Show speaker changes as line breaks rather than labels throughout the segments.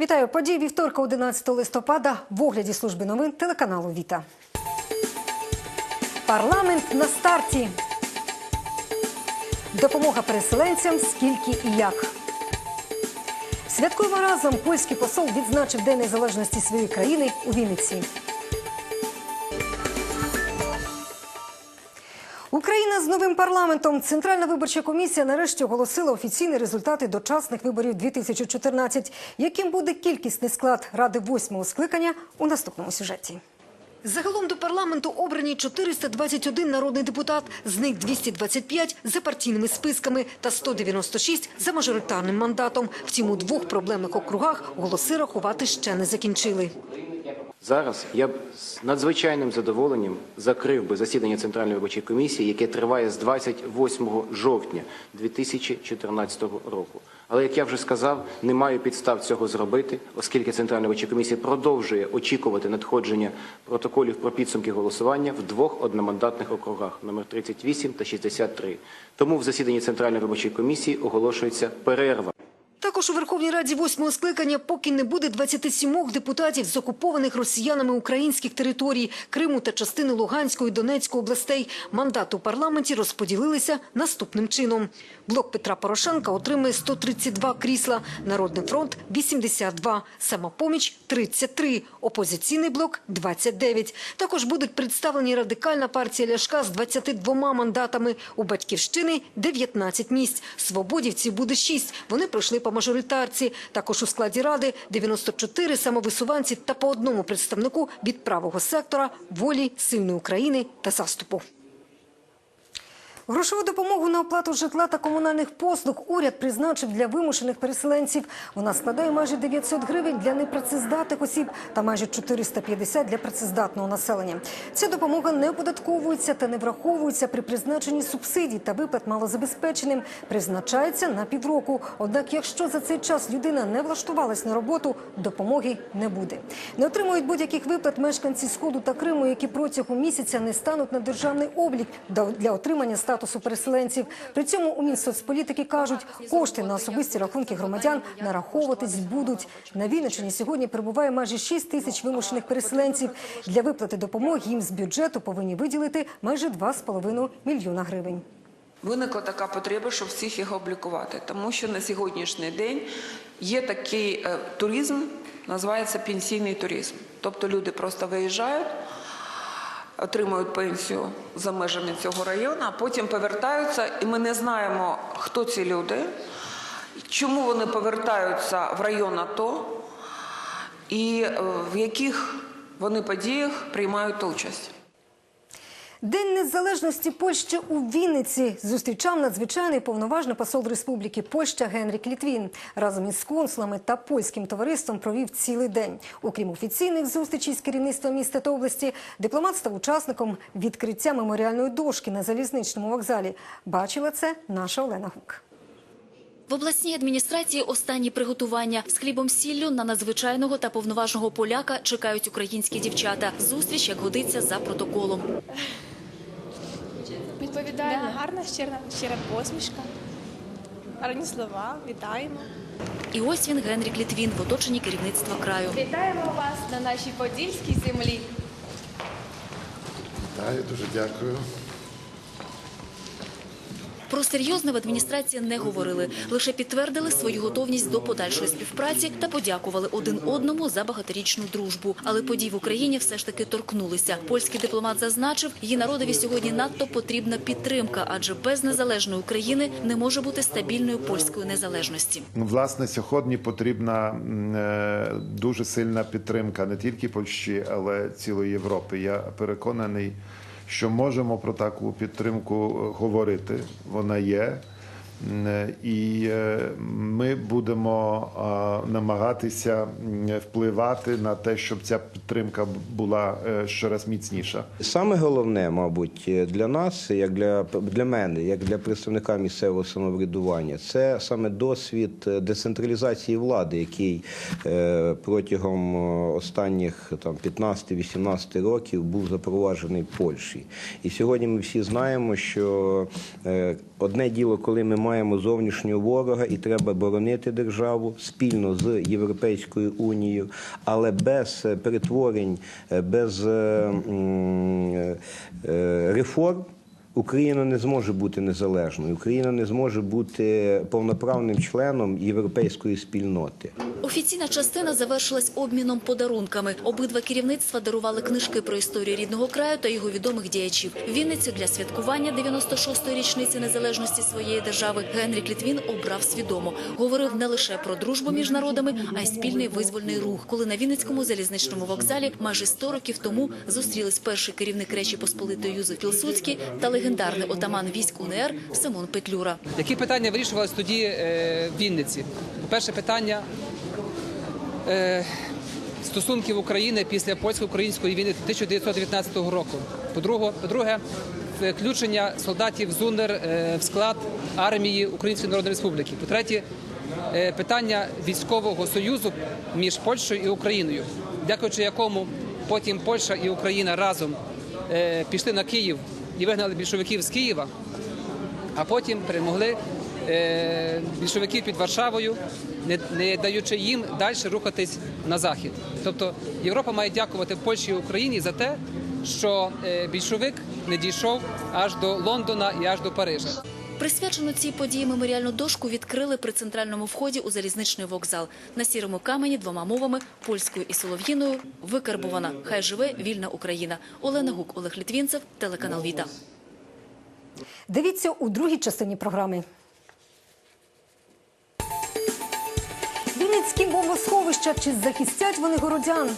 Вітаю події вівторка, 11 листопада. В огляді служби новин телеканалу Віта. Парламент на старті. Допомога переселенцям скільки і як. святковим разом. Польський посол відзначив День незалежності своєї країни у Вінниці. Україна з новим парламентом. Центральна виборча комісія нарешті оголосила офіційні результати дочасних виборів 2014. Яким буде кількісний склад ради восьмого скликання у наступному сюжеті? Загалом до парламенту обрані 421 народний депутат, з них 225 за партійними списками та 196 за мажоритарним мандатом. Втім, у двох проблемних округах голоси рахувати ще не закінчили.
Зараз я б з надзвичайним задоволенням закрив би засідання Центральної виборчої комісії, яке триває з 28 жовтня 2014 року. Але як я вже сказав, не маю підстав цього зробити, оскільки Центральна виборча комісія продовжує очікувати надходження протоколів про підсумки голосування в двох одномандатних округах номер 38 та 63. Тому в засіданні Центральної виборчої комісії оголошується перерва.
Також у Верховній Раді восьмого скликання поки не буде 27 депутатів з окупованих росіянами українських територій Криму та частини Луганської і Донецької областей. Мандати у парламенті розподілилися наступним чином. Блок Петра Порошенка отримує 132 крісла, Народний фронт – 82, Самопоміч – 33, Опозиційний блок – 29. Також будуть представлені Радикальна партія Ляшка з 22 мандатами. У Батьківщини – 19 місць. Свободівці буде 6. Вони пройшли по мажоритарці. Також у складі Ради 94 самовисуванці та по одному представнику від правого сектора, волі, сильної України та заступу. Грошову допомогу на оплату житла та комунальних послуг уряд призначив для вимушених переселенців. Вона складає майже 900 гривень для непрацездатних осіб та майже 450 для працездатного населення. Ця допомога не оподатковується та не враховується при призначенні субсидій та виплат малозабезпеченим. Призначається на півроку. Однак, якщо за цей час людина не влаштувалась на роботу, допомоги не буде. Не отримують будь-яких виплат мешканці Сходу та Криму, які протягом місяця не стануть на державний облік для отримання статусу переселенців. При цьому у Мінсоцполітики кажуть, кошти на особисті рахунки громадян нараховуватись будуть. На Вінниччині сьогодні перебуває майже 6 тисяч вимушених переселенців. Для виплати допомоги їм з бюджету повинні виділити майже 2,5 мільйона гривень.
Виникла така потреба, щоб всіх їх облікувати, тому що на сьогоднішній день є такий е, туризм, називається пенсійний туризм. Тобто люди просто виїжджають, отримують пенсію за межами цього району, а потім повертаються, і ми не знаємо, хто ці люди, чому вони повертаються в район АТО і е, в яких вони подіях приймають участь.
День незалежності Польщі у Вінниці зустрічав надзвичайний повноважний посол Республіки Польща Генрік Літвін. Разом із консулами та польським товариством провів цілий день. Окрім офіційних зустрічей з керівництвом міста та області, дипломат став учасником відкриття меморіальної дошки на залізничному вокзалі. Бачила це наша Олена Гук.
В обласній адміністрації останні приготування з хлібом сіллю на надзвичайного та повноважного поляка чекають українські дівчата. Зустріч, як годиться, за протоколом.
Відповідально. Да, гарна, щира, щира посмішка. Гарні слова, вітаємо.
І ось він, Генрік Літвін, в оточенні керівництва краю.
Вітаємо вас на нашій подільській землі.
Вітаю, дуже дякую.
Про серйозне в адміністрації не говорили, лише підтвердили свою готовність до подальшої співпраці та подякували один одному за багаторічну дружбу. Але подій в Україні все ж таки торкнулися. Польський дипломат зазначив, її народові сьогодні надто потрібна підтримка, адже без незалежної України не може бути стабільної польської незалежності.
Ну, Власне, сьогодні потрібна е, дуже сильна підтримка не тільки Польщі, але цілої Європи. Я переконаний, що можемо про таку підтримку е, говорити. Вона є. Е, І е, ми будемо намагатися впливати на те, щоб ця підтримка була е, щораз міцніша.
Саме головне, мабуть, для нас, як для, для мене, як для представника місцевого самоврядування, це саме досвід децентралізації влади, який протягом останніх там 15-18 років був запроваджений в Польщі. І сьогодні ми всі знаємо, що одне діло, коли ми маємо зовнішнього ворога і треба боронити державу спільно з Європейською Унією, але без е, перетворень, е, без е, реформ. Україна не зможе бути незалежною. Україна не зможе бути повноправним членом європейської спільноти.
Офіційна частина завершилась обміном подарунками. Обидва керівництва дарували книжки про історію рідного краю та його відомих діячів. Вінницю для святкування 96-ї річниці незалежності своєї держави Генрік Літвін обрав свідомо. Говорив не лише про дружбу між народами, а й спільний визвольний рух. Коли на Вінницькому залізничному вокзалі майже 100 років тому зустрілись перший керівник Речі Посполитої Юзеф Пілсудський та легендарний отаман військ УНР Симон Петлюра.
Які питання вирішувалися тоді е, в Вінниці? Перше питання е, стосунків України після польсько-української війни 1919 року. По-друге, включення солдатів ЗУНР е, в склад армії Української Народної Республіки. По-третє, питання військового союзу між Польщею і Україною, дякуючи якому потім Польща і Україна разом пішли на Київ і вигнали більшовиків з Києва а потім перемогли е, більшовиків під Варшавою, не, даючи їм далі рухатись на захід. Тобто Європа має дякувати Польщі і Україні за те, що е, більшовик не дійшов аж до Лондона і аж до Парижа.
Присвячену цій події меморіальну дошку відкрили при центральному вході у залізничний вокзал. На сірому камені двома мовами – польською і солов'їною – викарбувана «Хай живе вільна Україна». Олена Гук, Олег Літвінцев, телеканал «Віта».
Дивіться у другій частині програми. Вінницькі бомбосховища чи захистять вони городян?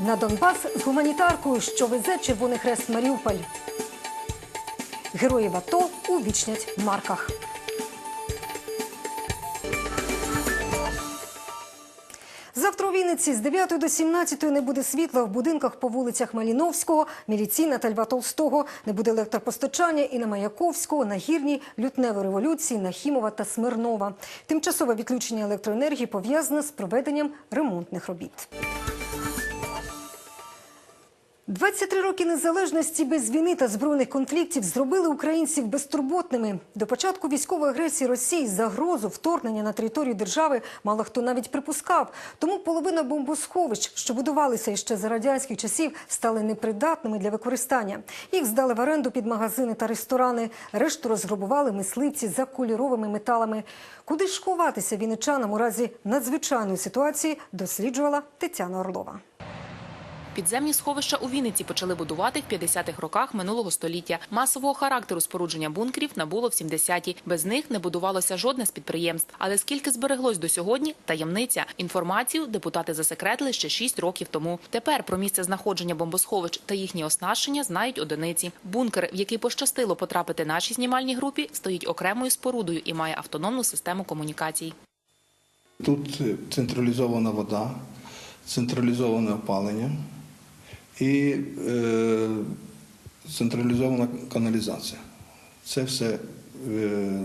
На Донбас з гуманітаркою, що везе Червоний Хрест Маріуполь. Героїв АТО увічнять в марках. Завтра у Вінниці з 9 до 17 не буде світла в будинках по вулицях Маліновського, Міліційна та Льва Толстого. Не буде електропостачання і на Маяковського, на Гірній, Лютневої революції, Нахімова та Смирнова. Тимчасове відключення електроенергії пов'язане з проведенням ремонтних робіт. 23 роки незалежності без війни та збройних конфліктів зробили українців безтурботними. До початку військової агресії Росії загрозу вторгнення на територію держави мало хто навіть припускав. Тому половина бомбосховищ, що будувалися іще за радянських часів, стали непридатними для використання. Їх здали в оренду під магазини та ресторани. Решту розграбували мисливці за кольоровими металами. Куди ж ховатися вінничанам у разі надзвичайної ситуації, досліджувала Тетяна Орлова.
Підземні сховища у Вінниці почали будувати в 50-х роках минулого століття. Масового характеру спорудження бункерів набуло в 70-ті. Без них не будувалося жодне з підприємств. Але скільки збереглось до сьогодні – таємниця. Інформацію депутати засекретили ще 6 років тому. Тепер про місце знаходження бомбосховищ та їхнє оснащення знають одиниці. Бункер, в який пощастило потрапити нашій знімальній групі, стоїть окремою спорудою і має автономну систему комунікацій.
Тут централізована вода, централізоване опалення і е, централізована каналізація. Це все е,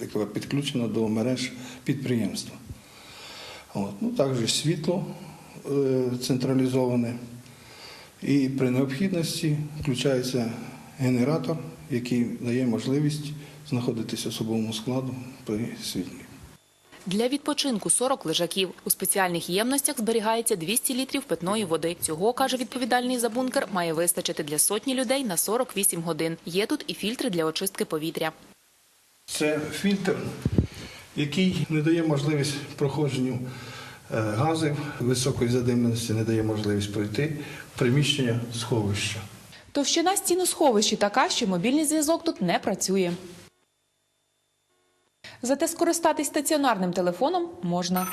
як підключено до мереж підприємства. От. Ну, також світло е, централізоване. І при необхідності включається генератор, який дає можливість знаходитися особовому складу при світлі.
Для відпочинку 40 лежаків. У спеціальних ємностях зберігається 200 літрів питної води. Цього, каже відповідальний за бункер, має вистачити для сотні людей на 48 годин. Є тут і фільтри для очистки повітря.
Це фільтр, який не дає можливість проходженню е, газів високої задимленості, не дає можливість пройти в приміщення сховища.
Товщина стін у сховищі така, що мобільний зв'язок тут не працює. Зате скористатись стаціонарним телефоном можна.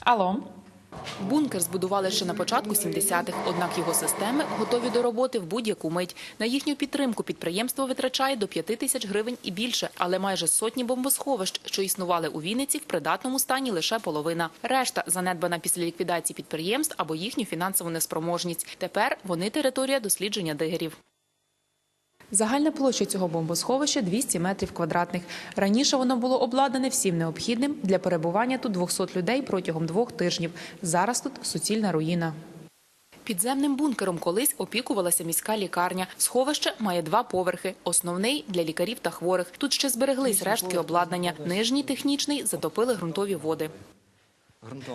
Алло.
Бункер збудували ще на початку 70-х, однак його системи готові до роботи в будь-яку мить. На їхню підтримку підприємство витрачає до 5 тисяч гривень і більше, але майже сотні бомбосховищ, що існували у Вінниці, в придатному стані лише половина. Решта занедбана після ліквідації підприємств або їхню фінансову неспроможність. Тепер вони територія дослідження дигерів.
Загальна площа цього бомбосховища 200 метрів квадратних. Раніше воно було обладнане всім необхідним для перебування тут 200 людей протягом двох тижнів. Зараз тут суцільна руїна.
Підземним бункером колись опікувалася міська лікарня. Сховище має два поверхи. Основний для лікарів та хворих. Тут ще збереглись рештки обладнання. Нижній технічний затопили ґрунтові води.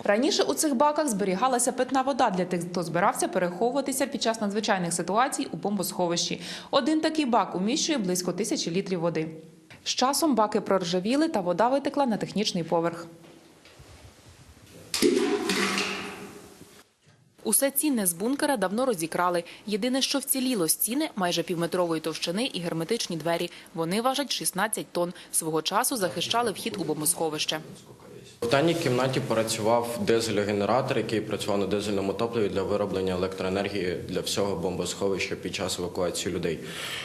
Раніше у цих баках зберігалася питна вода для тих, хто збирався переховуватися під час надзвичайних ситуацій у бомбосховищі. Один такий бак уміщує близько тисячі літрів води. З часом баки проржавіли та вода витекла на технічний поверх.
Усе цінне з бункера давно розікрали. Єдине, що вціліло – стіни майже півметрової товщини і герметичні двері. Вони важать 16 тонн. Свого часу захищали вхід у бомбосховище.
В даній кімнаті працював дизель-генератор, який працював на дизельному топливі для вироблення електроенергії для всього бомбосховища під час евакуації людей.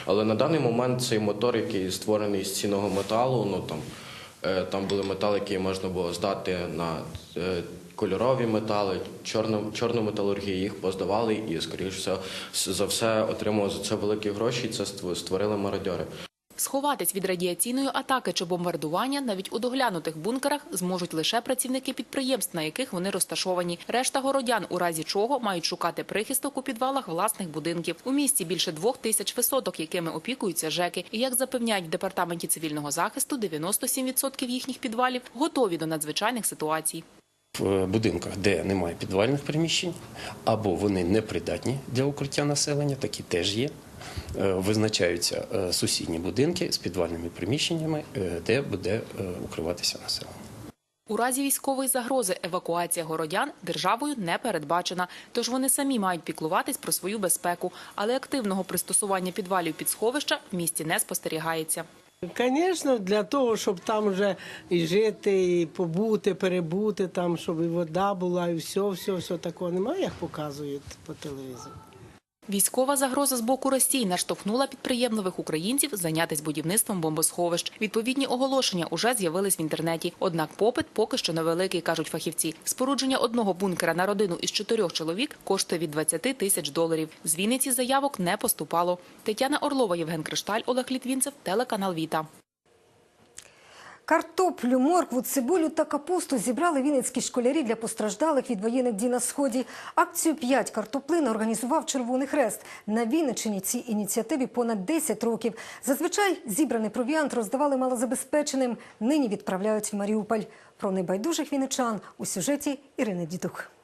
Але на даний момент цей мотор, який створений з цінного металу, ну там, е, там були метали, які можна було здати на е, кольорові метали, чорну, чорну металургію, їх поздавали і, скоріш за все отримували за це великі гроші, і це ство- створили мародьори.
Сховатись від радіаційної атаки чи бомбардування навіть у доглянутих бункерах зможуть лише працівники підприємств, на яких вони розташовані. Решта городян, у разі чого, мають шукати прихисток у підвалах власних будинків. У місті більше двох тисяч висоток, якими опікуються ЖЕКи. І як запевняють в департаменті цивільного захисту, 97% їхніх підвалів готові до надзвичайних ситуацій.
в будинках, де немає підвальних приміщень, або вони непридатні для укриття населення, такі теж є. Е, Визначаються е, сусідні будинки з підвальними приміщеннями, е, де буде укриватися населення.
У разі військової загрози евакуація городян державою не передбачена, тож вони самі мають піклуватись про свою безпеку. Але активного пристосування підвалів під сховища в місті не спостерігається.
Звісно, для того, щоб там вже і жити, і побути, перебути, там, щоб і вода була, і все, все, все такого немає, як показують по телевізору.
Військова загроза з боку Росії наштовхнула підприємливих українців зайнятися будівництвом бомбосховищ. Відповідні оголошення уже з'явились в інтернеті. Однак попит поки що невеликий, кажуть фахівці. Спорудження одного бункера на родину із чотирьох чоловік коштує від 20 тисяч доларів. З Вінниці заявок не поступало. Тетяна Орлова, Євген Кришталь, Олег Літвінцев, телеканал Віта.
Картоплю, моркву, цибулю та капусту зібрали вінницькі школярі для постраждалих від воєнних дій на сході. Акцію «П'ять картоплин організував Червоний Хрест. На Вінниччині цій ініціативі понад 10 років. Зазвичай зібраний провіант роздавали малозабезпеченим. Нині відправляють в Маріуполь. Про небайдужих вінничан у сюжеті Ірини Дідух.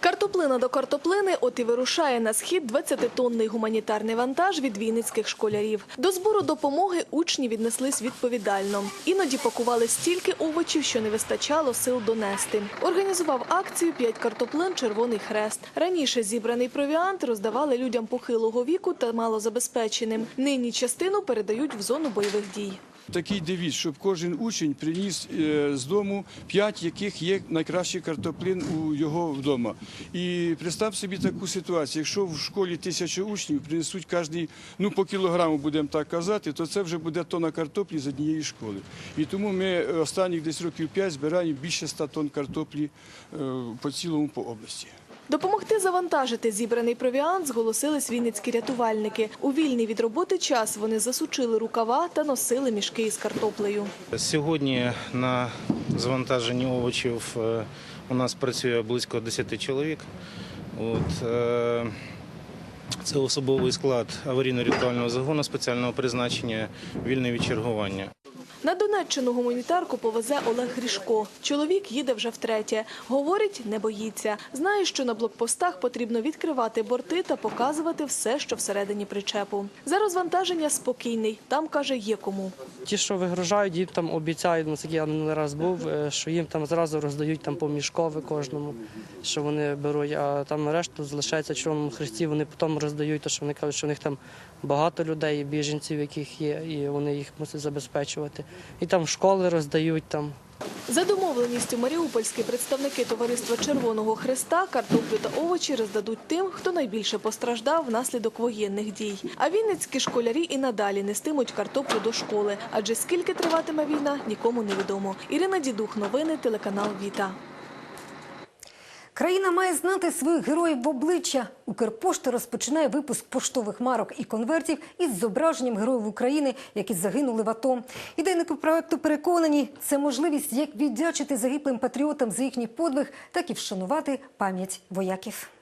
Картоплина до картоплини от і вирушає на схід 20-тонний гуманітарний вантаж від вінницьких школярів. До збору допомоги учні віднеслись відповідально. Іноді пакували стільки овочів, що не вистачало сил донести. Організував акцію «П'ять картоплин Червоний Хрест. Раніше зібраний провіант роздавали людям похилого віку та малозабезпеченим. Нині частину передають в зону бойових дій.
Такий девіз, щоб кожен учень приніс е, з дому п'ять, яких є найкращих картоплин у його вдома. І представ собі таку ситуацію. Якщо в школі тисяча учнів принесуть кожний, ну по кілограму будемо так казати, то це вже буде тонна картоплі з однієї школи. І тому ми останніх десь років п'ять збираємо більше ста тонн картоплі е, по цілому по області.
Допомогти завантажити зібраний провіант зголосились вінницькі рятувальники. У вільний від роботи час вони засучили рукава та носили мішки із картоплею.
Сьогодні на завантаженні овочів е, у нас працює близько 10 чоловік. От, е, це особовий склад аварійно-рятувального загону спеціального призначення, вільне від чергування.
На Донеччину гуманітарку повезе Олег Грішко. Чоловік їде вже втретє. Говорить, не боїться. Знає, що на блокпостах потрібно відкривати борти та показувати все, що всередині причепу. За розвантаження спокійний. Там, каже, є кому.
Ті, що вигружають, їм там обіцяють, я не раз був, е, що їм там зразу роздають там по мішкові кожному, що вони беруть, а там решту залишається в Чорному Христі, вони потім роздають, то що вони кажуть, що у них там багато людей, біженців, яких є, і вони їх мусять забезпечувати. І там школи роздають там.
За домовленістю маріупольські представники товариства Червоного Хреста картоплю та овочі роздадуть тим, хто найбільше постраждав внаслідок воєнних дій. А вінницькі школярі і надалі нестимуть картоплю до школи. Адже скільки триватиме війна, нікому не відомо. Ірина Дідух, новини, телеканал Віта.
Країна має знати своїх героїв в обличчя. Укрпошта розпочинає випуск поштових марок і конвертів із зображенням героїв України, які загинули в АТО. Ідейники проекту переконані, це можливість як віддячити загиблим патріотам за їхній подвиг, так і вшанувати пам'ять вояків.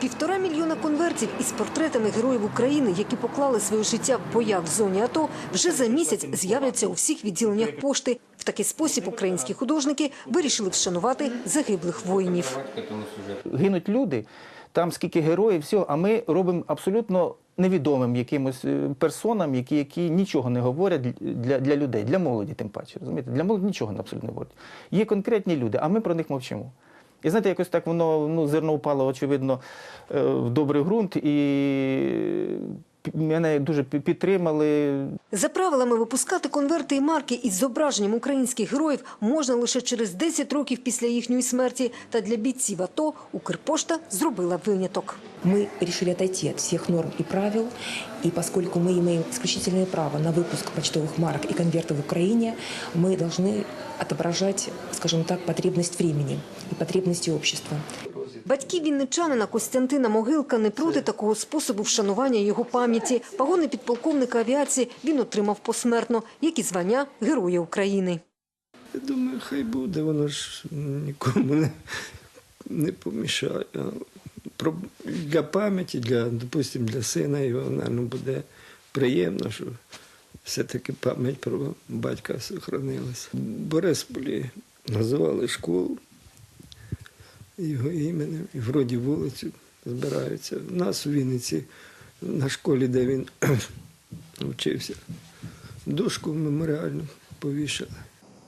Півтора мільйона конвертів із портретами героїв України, які поклали своє життя в боях в зоні АТО, вже за місяць з'являться у всіх відділеннях пошти. В такий спосіб українські художники вирішили вшанувати загиблих воїнів.
гинуть люди, там скільки героїв, все, а ми робимо абсолютно невідомим якимось е, персонам, які, які нічого не говорять для, для людей, для молоді, тим паче. Розумієте? Для молоді нічого не абсолютно не говорять. Є конкретні люди, а ми про них мовчимо. І знаєте, якось так воно ну, зерно впало, очевидно, е, в добрий ґрунт, і мене дуже пі- підтримали.
За правилами випускати конверти і марки із зображенням українських героїв можна лише через 10 років після їхньої смерті. Та для бійців АТО Укрпошта зробила виняток.
Мы решили отойти от всех норм и правил, и поскольку мы имеем исключительное право на выпуск почтовых марок и конвертов в Украине, мы должны отображать, скажем так, потребность времени и потребности общества.
Батьки вінничанина Костянтина Могилка не проти такого способу вшанування його пам'яті. Пагони підполковника авіації він отримав посмертно, як і звання Героя України.
Я думаю, хай буде, воно ж нікому не, не помішає. Для пам'яті, для, допустим, для сина його, мабуть, буде приємно, що все-таки пам'ять про батька сохранилася. В Борисполі називали школу його іменем, і вроді вулицю збираються. У нас у Вінниці, на школі, де він вчився, дошку меморіальну повішали.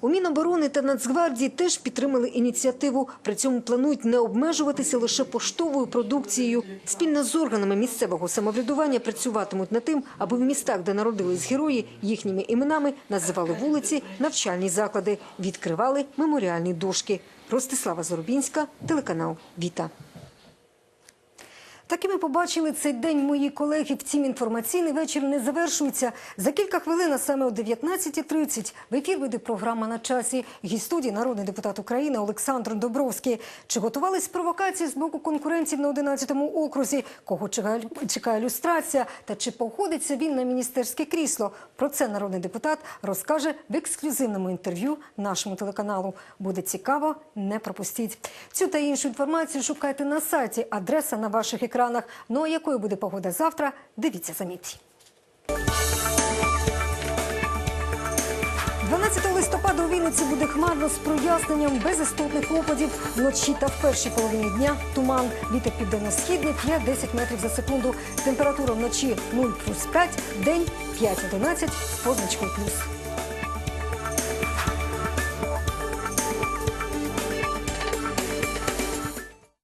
У Міноборони та Нацгвардії теж підтримали ініціативу. При цьому планують не обмежуватися лише поштовою продукцією. Спільно з органами місцевого самоврядування працюватимуть над тим, аби в містах, де народились герої, їхніми іменами називали вулиці, навчальні заклади, відкривали меморіальні дошки. Ростислава Зоробінська, телеканал Віта. Так і ми побачили цей день мої колеги. Втім, інформаційний вечір не завершується. За кілька хвилин, а саме о 19.30, в ефір вийде програма на часі. Гість народний депутат України Олександр Добровський. Чи готувались провокації з боку конкурентів на 11-му окрузі? Кого чекає люстрація? Та чи походиться він на міністерське крісло? Про це народний депутат розкаже в ексклюзивному інтерв'ю нашому телеканалу. Буде цікаво, не пропустіть. Цю та іншу інформацію шукайте на сайті. Адреса на ваших екранах. Ну а якою буде погода завтра? Дивіться за міті. 12 листопада у Вінниці буде хмарно з проясненням без істотних опадів. Вночі та в першій половині дня туман. Вітер південно-східний 5-10 метрів за секунду. Температура вночі 0 плюс 5, день 5-11 з позначкою плюс.